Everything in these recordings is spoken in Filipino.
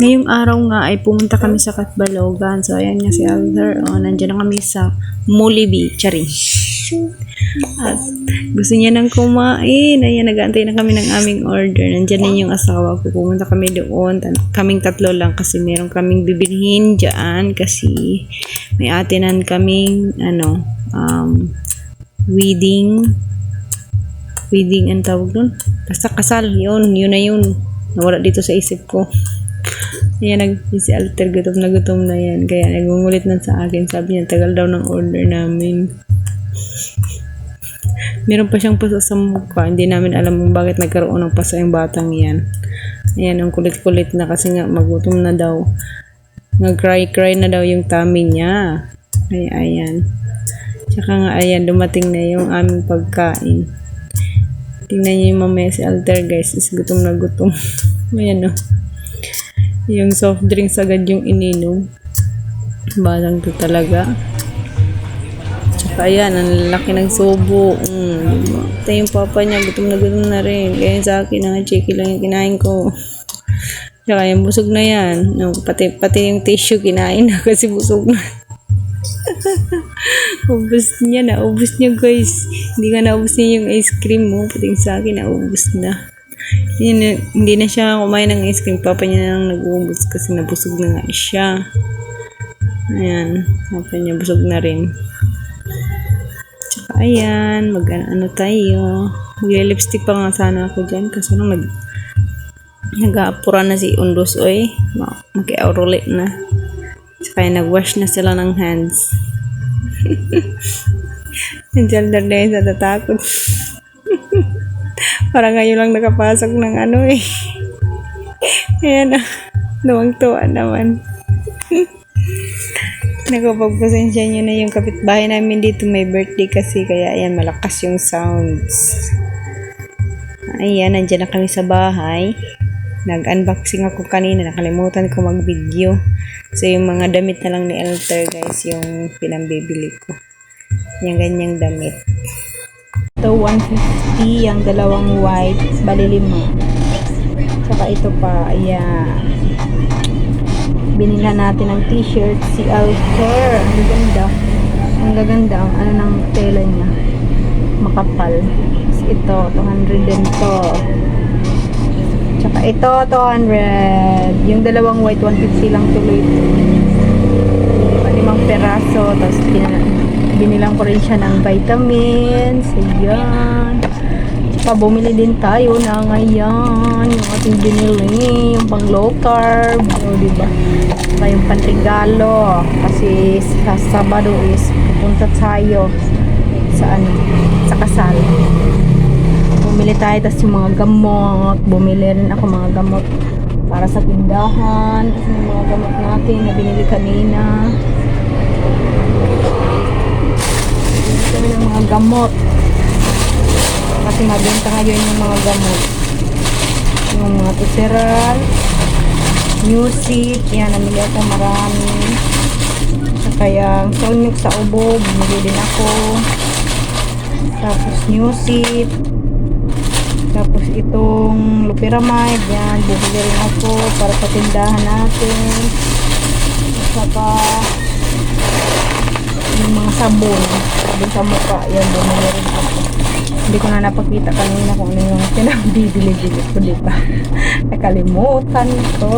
Ngayong araw nga ay pumunta kami sa Katbalogan. So, ayan nga si Alder. O, nandiyan na kami sa Mulibi. Chari. At gusto niya nang kumain. Ayan, nag-aantay na kami ng aming order. Nandiyan din yung asawa ko. Pumunta kami doon. Kaming tatlo lang kasi meron kaming bibilhin dyan kasi may atinan kaming ano, um, wedding wedding ang tawag doon. Basta kasal, yun, yun na yun. Nawala dito sa isip ko. Ayan, nag, si Alter, gutom na gutom na yan. Kaya nagungulit na sa akin. Sabi niya, tagal daw ng order namin. Meron pa siyang pasa sa mukha. Hindi namin alam kung bakit nagkaroon ng pasa yung batang yan. Ayan, ang kulit-kulit na kasi nga magutom na daw. Nag-cry-cry na daw yung tummy niya. Ay, ayan. Tsaka nga, ayan, dumating na yung aming pagkain. Tingnan niyo yung mamaya si Alter, guys. Is gutom na gutom. ayan, oh. Yung soft drinks agad yung ininom. Balang to talaga. Tsaka ayan, ang laki ng subo. Mm? Ito yung papa niya, gutom na gutom na rin. Kaya sa akin, ang chiki lang yung kinain ko. Tsaka yung busog na yan. No, pati, pati yung tissue kinain na kasi busog na. ubus niya na, ubus niya guys. Hindi ka naubos niya yung ice cream mo. Pati sa akin, naubos na. Hindi na, hindi na siya kumain ng ice cream. Papa niya nang nag-uubos kasi nabusog na nga siya. Ayan. Papa niya busog na rin. Tsaka ayan. Mag ano tayo. Magle-lipstick pa nga sana ako dyan. Kasi nung nag nag-aapura na si Undos oy. Ma- Maki-auruli na. Tsaka nag-wash na sila ng hands. Nandiyan na rin sa tatakot. Parang ngayon lang nakapasok ng ano eh. Ayan na. Nuwang-tuwa naman. Nagpapagpasensya nyo na yung kapitbahay namin dito may birthday kasi kaya ayan malakas yung sounds. Ayan, nandyan na kami sa bahay. Nag-unboxing ako kanina, nakalimutan ko mag-video. So yung mga damit na lang ni Elter guys, yung pinambibili ko. Yung ganyang damit. Ito 150, yung dalawang white, bali lima. Saka ito pa, ayan. Binila natin ng t-shirt si Alter. Ang gaganda. Ang gaganda ang ano ng tela niya. Makapal. Tapos ito, 200 din to. Tsaka ito, 200. Yung dalawang white, 150 lang tuloy. Limang peraso. Tapos bin- binilang ko rin siya ng vitamins. Ayan. Tsaka bumili din tayo na ngayon. Yung ating binili. Yung pang low carb. O, diba? Tsaka yung panregalo. Kasi sa Sabado is pupunta tayo sa ano, sa kasal. Bumili tayo, tapos yung mga gamot. Bumili rin ako mga gamot para sa tindahan. Tapos yung mga gamot natin na binili kanina. Mga gamot. Kasi mabenta ngayon yung mga gamot. Yung mga tuseral, music, yan, namili ako marami. Saka yung sonic sa ubo, bumili din ako. Tapos music. Tapos itong loperamide, yan, bumili rin ako para sa tindahan natin. Saka yung mga sabon, sabon sa mukha, yan, bumili rin ako. Hindi ko na napakita kanina kung ano yung pinabibili-bili ko, di ba? Nakalimutan ko.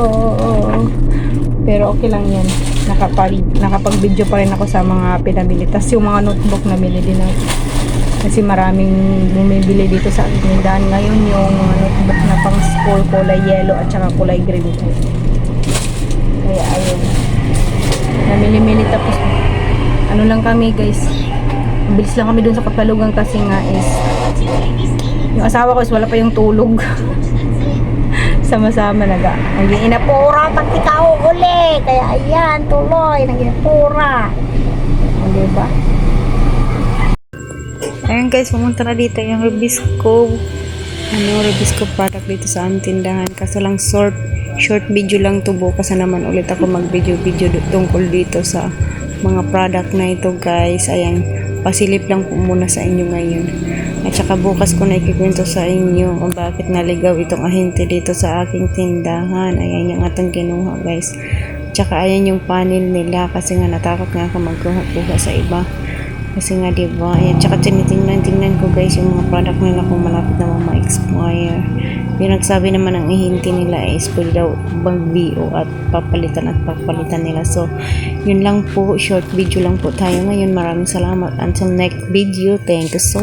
Pero okay lang yan. Nakapag, nakapag-video pa rin ako sa mga pinabili. Tapos yung mga notebook na binili natin. Kasi maraming bumibili dito sa ating tindahan ngayon yung mga notebook na pang school, kulay yellow at saka kulay green. Kaya ayun. Namili-mili tapos ano lang kami guys. Bilis lang kami dun sa Kapalugan kasi nga is yung asawa ko is wala pa yung tulog. Sama-sama naga. Naging inapura pag ikaw uli. Kaya ayan, tuloy. Naging inapura. O, diba? Ayun guys, pumunta na dito yung Rubisco. Ano, Rubisco product dito sa aming tindahan. Kaso lang short, short video lang to bukas na naman ulit ako mag-video-video du- tungkol dito sa mga product na ito guys. Ayan, pasilip lang po muna sa inyo ngayon. At saka bukas ko na ikikwento sa inyo kung bakit naligaw itong ahente dito sa aking tindahan. Ayan yung atong kinuha guys. Tsaka ayan yung panel nila kasi nga natakot nga ako magkuha-kuha sa iba. Kasi nga diba, ayan, tsaka tinitingnan tingnan ko guys yung mga product nila kung malapit na ma-expire. Yung nagsabi naman ang ihinti nila is pwede daw mag-VO at papalitan at papalitan nila. So, yun lang po, short video lang po tayo ngayon. Maraming salamat. Until next video, thank you so